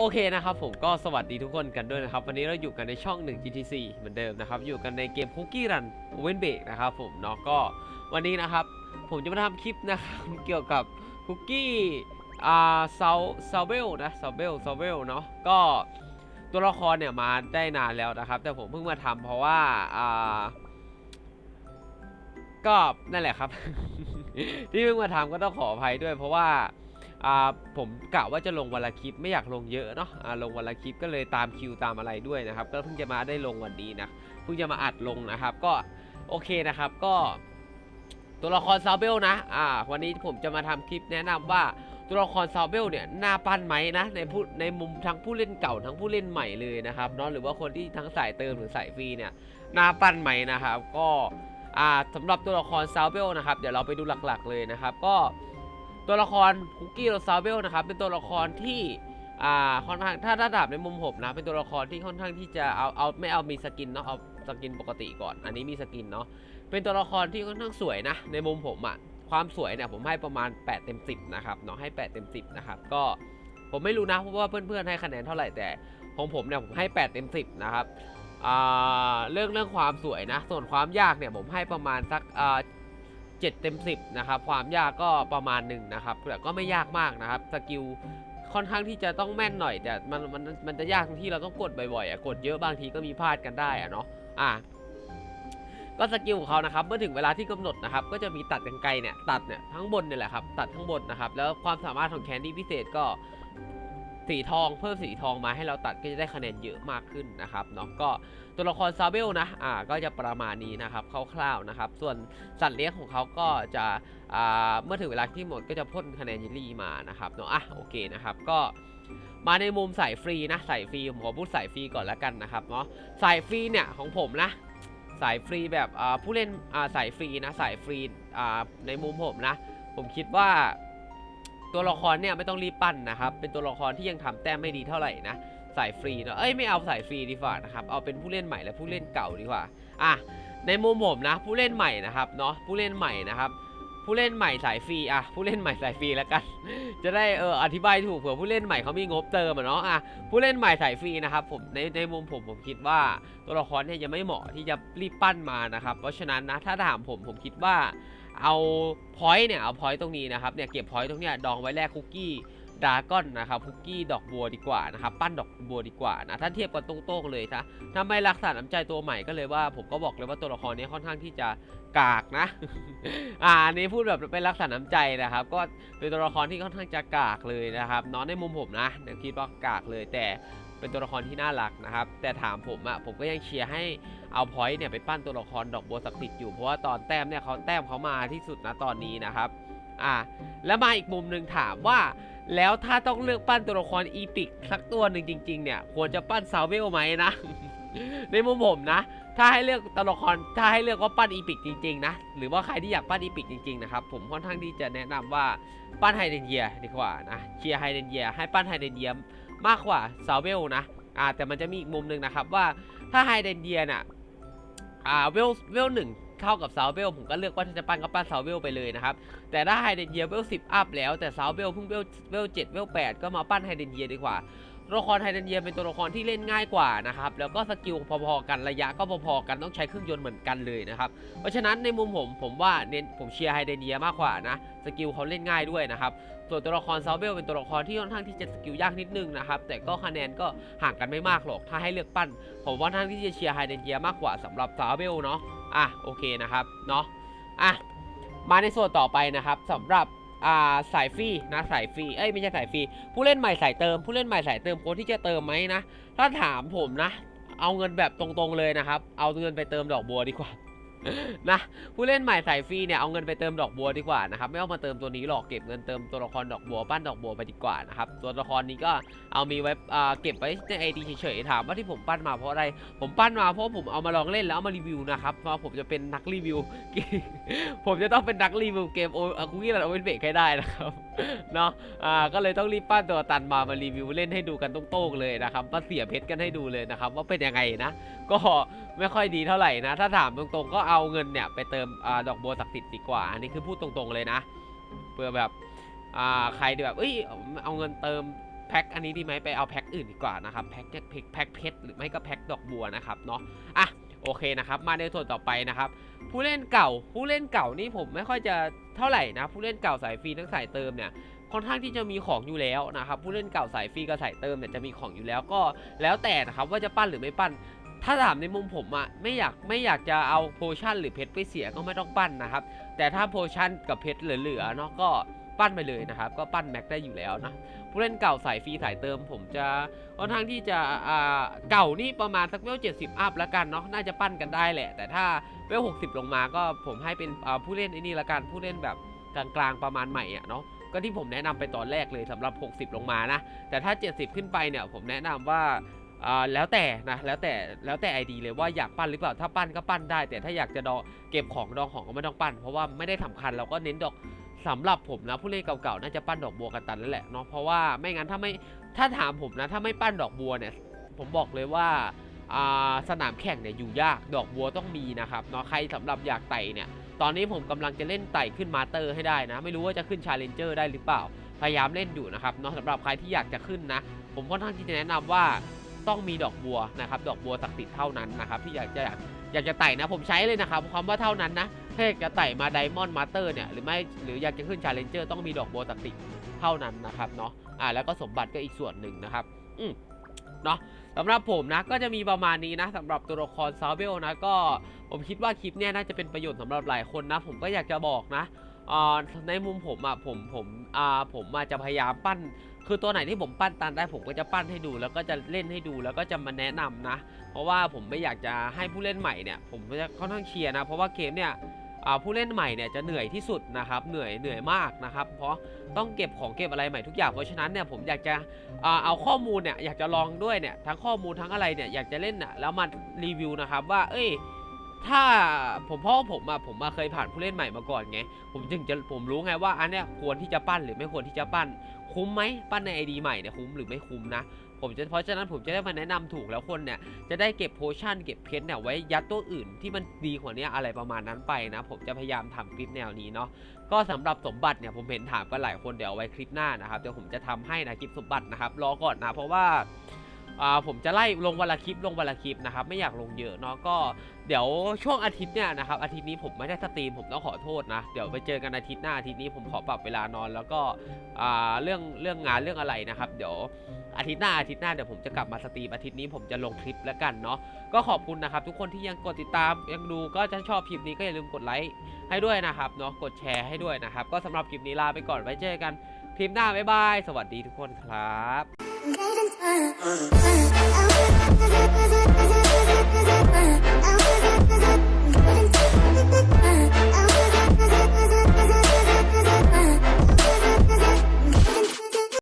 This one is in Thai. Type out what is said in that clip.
โอเคนะครับผมก็สวัสดีทุกคนกันด้วยนะครับ วันนี้เราอยู่กันในช่อง 1 GTC เหมือนเดิมนะครับ อยู่กันในเกม Cookie Run o v e n b a k นะครับผมเนาะก็วันนี้นะครับ ผมจะมาทำคลิปนะครับเกี่ยวกับคุกกี้อ่าซาซาเบลนะซาเบลซาเบลเนาะก็ตัวละครเนี่ยมาได้นานแล้วนะครับ แต่ผมเพิ่งมาทำเพราะว่าอ่าก็นั่นแหละครับ ที่เพิ่งมาทำก็ต้องขออภัยด้วย เพราะว่า อ่าผมกะว่าจะลงวันละคลิปไม่อยากลงเยอะเนาะอ่าลงวันละคลิปก็เลยตามคิวตามอะไรด้วยนะครับ ก็เพิ่งจะมาได้ลงวันนี้นะเพิ่งจะมาอัดลงนะครับ ก็โอเคนะครับก็ ตัวละครซาเบลนะอ่าวันนี้ผมจะมาทำคลิปแนะนำว่าตัวละครซาเบลเนี่ยน่าปั้นไหมนะในผู้ในมุมทั้งผู้เล่นเก่าทั้งผู้เล่นใหม่เลยนะครับเนาะหรือว่าคนที่ทั้งสายเติมหรือสายฟรีเนี่ยน่าปั้นไหมนะครับ ก็อ่าสำหรับตัวละครซาเบลนะครับเดี๋ยวเราไปดูหลักๆเลยนะครับ ก็ ตัวละครคุกกี้โรซาเบลนะครับเป็นตัวละครที่อ่าค่อนข้างถ้าระดับในมุมผมนะ เป็นตัวละครที่ค่อนข้างที่จะเอาเอาไม่เอามีสกินเนาะเอาสกินปกติก่อน อันนี้มีสกินเนาะเป็นตัวละครที่ค่อนข้างสวยนะ ในมุมผมอะความสวยเนี่ยผมให้ประมาณ 8 เต็ม 10 นะครับเนาะให้ 8 เต็ม 10 นะครับ ก็ผมไม่รู้นะเพราะว่าเพื่อนๆให้คะแนนเท่าไหร่แต่ของผมเนี่ยผมให้ 8 เต็ม 10 นะครับอ่าเรื่องเรื่องความสวยนะ ส่วนความยากเนี่ยผมให้ประมาณสักอ่า 7 เต็ม 10 นะครับ ความยากก็ประมาณหนึ่งนะครับแต่ก็ไม่ยากมากนะครับ สกิลค่อนข้างที่จะต้องแม่นหน่อย แต่มันมันมันจะยากตรงที่เราต้องกดบ่อยๆอะกดเยอะบางทีก็มีพลาดกันได้อะเนาะอะก็สกิลของเขานะครับเมื่อถึงเวลาที่กำหนดนะครับ ก็จะมีตัดกันไกลเนี่ยตัดเนี่ยทั้งบนเนี่ยแหละครับตัดทั้งบนนะครับ แล้วความสามารถของแคนดี้พิเศษก็ สีทองเพิ่มสีทองมาให้เราตัดก็จะได้คะแนนเยอะมากขึ้นนะครับเนาะก็ตัวละครซาเบลนะอ่าก็จะประมาณนี้นะครับคร่าวๆนะครับ ส่วนสัตว์เลี้ยงของเขาก็จะอ่าเมื่อถึงเวลาที่หมดก็จะพ่นคะแนนเยลลี่มานะครับเนาะอะโอเคนะครับก็มาในมุมสายฟรีนะสายฟรีผมขอพูดสายฟรีก่อนแล้วกันนะครับเนาะสายฟรีเนี่ยของผมนะสายฟรีแบบอ่าผู้เล่นอ่าสายฟรีนะสายฟรีอ่าในมุมผมนะ ผมคิดว่า ตัวละครเนี่ยไม่ต้องรีบปั้นนะครับ เป็นตัวละครที่ยังทำแต้มไม่ดีเท่าไหร่นะ สายฟรีเนาะ เอ้ยไม่เอาสายฟรีดีกว่านะครับ เอาเป็นผู้เล่นใหม่และผู้เล่นเก่าดีกว่า อะ ในมุมผมนะ ผู้เล่นใหม่นะครับเนาะ ผู้เล่นใหม่นะครับ ผู้เล่นใหม่สายฟรีอะ ผู้เล่นใหม่สายฟรีแล้วกัน จะได้เอออธิบายถูกเผื่อผู้เล่นใหม่เขามีงบเติมอะเนาะ อะ ผู้เล่นใหม่สายฟรีนะครับผม ในในมุมผมผมคิดว่าตัวละครเนี่ยยังไม่เหมาะที่จะรีบปั้นมานะครับ เพราะฉะนั้นนะถ้าถามผมผมคิดว่า เอาพอยต์เนี่ยเอาพอยต์ตรงนี้นะครับเนี่ยเก็บพอยต์ตรงเนี้ยดองไว้แลกคุกกี้ดราก้อนนะครับคุกกี้ดอกบัวดีกว่านะครับปั้นดอกบัวดีกว่านะถ้าเทียบกันตรงๆเลยนะถ้าไม่รักษาน้ำใจตัวใหม่ก็เลยว่า ผมก็บอกเลยว่าตัวละครนี้ค่อนข้างที่จะกากนะ อ่าอันนี้พูดแบบเป็นรักษาน้ำใจนะครับ ก็เป็นตัวละครที่ค่อนข้างจะกากเลยนะครับน้องในมุมผมนะเดี๋ยวคิดว่ากากเลยแต่ เป็นตัวละครที่น่ารักนะครับ แต่ถามผมอะผมก็ยังเชียร์ให้เอาพอยต์เนี่ยไปปั้นตัวละครดอกบัวศักดิ์สิทธิ์อยู่เพราะว่าตอนแต้มเนี่ยเขาแต้มเขามาที่สุดนะตอนนี้นะครับอ่าแล้วมาอีกมุมหนึ่งถามว่า แล้วถ้าต้องเลือกปั้นตัวละครอีพิกสักตัวหนึ่งจริง ๆ เนี่ย ควรจะปั้นซาวเวลไหมนะ ในมุมผมนะ ถ้าให้เลือกตัวละครถ้าให้เลือกว่าปั้นอีพิกจริง ๆ นะ หรือว่าใครที่อยากปั้นอีพิกจริง ๆ นะครับ ผมค่อนข้างที่จะแนะนำว่าปั้นไฮเดนเยียดีกว่านะเชียร์ไฮเดนเยียให้ปั้นไฮเดนเยีย มากกว่าซาวเวลนะอ่าแต่มันจะมีอีกมุมหนึ่งนะครับว่าถ้าไฮเดนเดียน่ะอ่าเวลเวลหนึ่งเข้ากับซาวเวลผมก็เลือกว่าถ้าจะปั้นก็ปั้นซาวเวลไปเลยนะครับ แต่ถ้าไฮเดนเยียเวลสิบอัพแล้วแต่ซาวเวลเพิ่งเวลเวลเจ็ดเวลแปดก็มาปั้นไฮเดนเยียดีกว่า ตัวละครไฮเดนเยียเป็นตัวละครที่เล่นง่ายกว่านะครับ แล้วก็สกิลพอๆกันระยะก็พอๆกันต้องใช้เครื่องยนต์เหมือนกันเลยนะครับ เพราะฉะนั้นในมุมผมผมว่าเน้นผมเชียร์ไฮเดนเยียมากกว่านะ สกิลเขาเล่นง่ายด้วยนะครับ ส่วนตัวละครซาวเบลเป็นตัวละครที่ค่อนข้างที่จะสกิลยากนิดนึงนะครับ แต่ก็คะแนนก็ห่างกันไม่มากหรอก ถ้าให้เลือกปั้น ผมว่าท่านที่จะเชียร์ไฮเดนเยียมากกว่าสำหรับซาวเบลเนาะ อะโอเคนะครับ เนาะ อะมาในส่วนต่อไปนะครับสำหรับ อ่าสายฟรีนะสายฟรีเอ้ยไม่ใช่สายฟรีผู้เล่นใหม่สายเติม ผู้เล่นใหม่สายเติมคนที่จะเติมไหมนะถ้าถามผมนะ เอาเงินแบบตรงๆเลยนะครับ เอาเงินไปเติมดอกบัวดีกว่า นะผู้เล่นใหม่สายฟรีเนี่ยเอาเงินไปเติมดอกบัวดีกว่านะครับไม่เอามาเติมตัวนี้หรอกเก็บเงินเติมตัวละครดอกบัวปั้นดอกบัวไปดีกว่านะครับตัวละครนี้ก็เอามีไว้อ่าเก็บไว้ในไอดีเฉยๆถามว่าที่ผมปั้นมาเพราะอะไร ผมปั้นมาเพราะผมเอามาลองเล่นแล้วเอามารีวิวนะครับเพราะผมจะเป็นนักรีวิว ผมจะต้องเป็นนักรีวิวเกมโอคุกกี้รันโอเวนเบกให้ได้นะครับ เนาะอ่าก็เลยต้องรีบปั้นตัวตันมามารีวิวเล่นให้ดูกันโต้งๆเลยนะครับมาเสียเพชรกันให้ดูเลยนะครับว่าเป็นยังไงนะ ก็ไม่ค่อยดีเท่าไหร่นะ ถ้าถามตรงๆก็เอาเงินเนี่ยไปเติมอาดอกบัวศักดิ์สิทธิ์ดีกว่า อันนี้คือพูดตรงๆเลยนะเพื่อแบบอ่าใครแบบเอ้ยเอาเงินเติมแพ็คอันนี้ดีไหมไปเอาแพ็คอื่นดีกว่านะครับแพ็คแพ็คแพ็คเพชรหรือไม่ก็แพ็คดอกบัวนะครับเนาะอะ โอเคนะครับมาในส่วนต่อไปนะครับผู้เล่นเก่าผู้เล่นเก่านี่ผมไม่ค่อยจะเท่าไหร่นะผู้เล่นเก่าสายฟรีทั้งสายเติมเนี่ยค่อนข้างที่จะมีของอยู่แล้วนะครับผู้เล่นเก่าสายฟรีกับสายเติมเนี่ยจะมีของอยู่แล้วก็แล้วแต่นะครับว่าจะปั้นหรือไม่ปั้น ถ้าถามในมุมผมอะไม่อยากไม่อยากจะเอาโพชั่นหรือเพชรไปเสียก็ไม่ต้องปั้นนะครับแต่ถ้าโพชั่นกับเพชรเหลือๆเนาะก็ ปั้นไปเลยนะครับ ก็ปั้นแม็กได้อยู่แล้วนะผู้เล่นเก่าสายฟรีสายเติม ผมจะค่อนข้างที่จะอ่าเก่านี่ประมาณสักเวลเจ็ดสิบอัพล้วกันเนาะน่าจะปั้นกันได้แหละ แต่ถ้าเวลหกสิบลงมาก็ผมให้เป็นผู้เล่นไอ้นี่ละกันผู้เล่นแบบกลางๆประมาณใหม่อะเนาะก็ที่ผมแนะนำไปตอนแรกเลยสำหรับ 60 ลงมานะ แต่ถ้า 70 ขึ้นไปเนี่ย ผมแนะนำว่า อ่าแล้วแต่นะแล้วแต่แล้วแต่ไอดีเลยว่าอยากปั้นหรือเปล่าถ้าปั้นก็ปั้นได้ แต่ถ้าอยากจะดองเก็บของดองของก็ไม่ต้องปั้น เพราะว่าไม่ได้สำคัญเราก็เน้นดอกสำหรับผมนะผู้เล่นเก่าๆน่าจะปั้นดอกบัวกันตันแล้วแหละเนาะเพราะว่าไม่งั้นถ้าไม่ถ้าถามผมนะ ถ้าไม่ปั้นดอกบัวเนี่ย ผมบอกเลยว่าอ่าสนามแข่งเนี่ยอยู่ยากดอกบัวต้องมีนะครับเนาะใครสำหรับอยากไต่เนี่ยตอนนี้ผมกำลังจะเล่นไต่ขึ้นมาสเตอร์ให้ได้นะ ไม่รู้ว่าจะขึ้นชาเลนเจอร์ได้หรือเปล่า พยายามเล่นอยู่นะครับเนาะสำหรับใครที่อยากจะขึ้นนะ ผมค่อนข้างที่จะแนะนำว่า ต้องมีดอกบัวนะครับดอกบัวศักดิ์สิทธิ์เท่านั้นนะครับที่อยากจะอยากอยากจะไต่นะผมใช้เลยนะครับคำว่าเท่านั้นนะถ้าอยากจะไต่มาไดมอนด์มาสเตอร์เนี่ยหรือไม่หรืออยากจะขึ้นชาเลนเจอร์ต้องมีดอกบัวศักดิ์สิทธิ์เท่านั้นนะครับเนาะอ่าแล้วก็สมบัติก็อีกส่วนหนึ่งนะครับอืมเนาะสำหรับผมนะก็จะมีประมาณนี้นะสำหรับตัวละครซาเบลนะก็ผมคิดว่าคลิปเนี้ยน่าจะเป็นประโยชน์สำหรับหลายคนนะ ผมก็อยากจะบอกนะ อ่าในมุมผมอะผมผมอ่าผมมาจะพยายามปั้น คือตัวไหนที่ผมปั้นตันได้ผมก็จะปั้นให้ดู แล้วก็จะเล่นให้ดูแล้วก็จะมาแนะนำนะ เพราะว่าผมไม่อยากจะให้ผู้เล่นใหม่เนี่ยผมจะค่อนข้างเชียร์นะ เพราะว่าเกมเนี่ยผู้เล่นใหม่เนี่ยจะเหนื่อยที่สุดนะครับเหนื่อยเหนื่อยมากนะครับ เพราะต้องเก็บของเก็บอะไรใหม่ทุกอย่างเพราะฉะนั้นเนี่ยผมอยากจะอเอาข้อมูลเนี่ยอยากจะลองด้วยเนี่ยทั้งข้อมูลทั้งอะไรเนี่ยอยากจะเล่นน่ะแล้วมารีวิวนะครับว่าเอ้ย ถ้าผมเพราะว่าผมอะผมมาเคยผ่านผู้เล่นใหม่มาก่อนไง ผมจึงจะผมรู้ไงว่าอันเนี้ยควรที่จะปั้นหรือไม่ควรที่จะปั้น คุ้มไหมปั้นในไอดีใหม่เนี่ยคุ้มหรือไม่คุ้มนะผมจะเพราะฉะนั้นผมจะได้มาแนะนำถูกแล้วคนเนี่ยจะได้เก็บโพชั่นเก็บเพชรเนี่ยไว้ยัดตัวอื่นที่มันดีกว่านี้อะไรประมาณนั้นไปนะ ผมจะพยายามทำคลิปแนวนี้เนาะก็สำหรับสมบัติเนี่ยผมเห็นถามกันหลายคนเดี๋ยวเอาไว้คลิปหน้านะครับเดี๋ยวผมจะทำให้นะคลิปสมบัตินะครับรอก่อนนะเพราะว่า ผมจะไล่ลงวันละคลิปลงวันละคลิปนะครับไม่อยากลงเยอะเนาะก็เดี๋ยวช่วงอาทิตย์เนี่ยนะครับอาทิตย์นี้ผมไม่ได้สตรีมผมต้องขอโทษนะเดี๋ยวไปเจอกันอาทิตย์หน้าอาทิตย์นี้ผมขอปรับเวลานอนแล้วก็อ่าเรื่องเรื่องงานเรื่องอะไรนะครับเดี๋ยวอาทิตย์หน้าอาทิตย์หน้าเดี๋ยวผมจะกลับมาสตรีมอาทิตย์นี้ผมจะลงคลิปแล้วกันเนาะก็ขอบคุณนะครับทุกคนที่ยังกดติดตามยังดูก็ถ้าชอบคลิปนี้ก็อย่าลืมกดไลค์ให้ด้วยนะครับเนาะกดแชร์ให้ด้วยนะครับก็สำหรับคลิปนี้ลาไปก่อนไว้เจอกันคลิปหน้าบ๊ายบายสวัสดีทุกคนครับ guidance.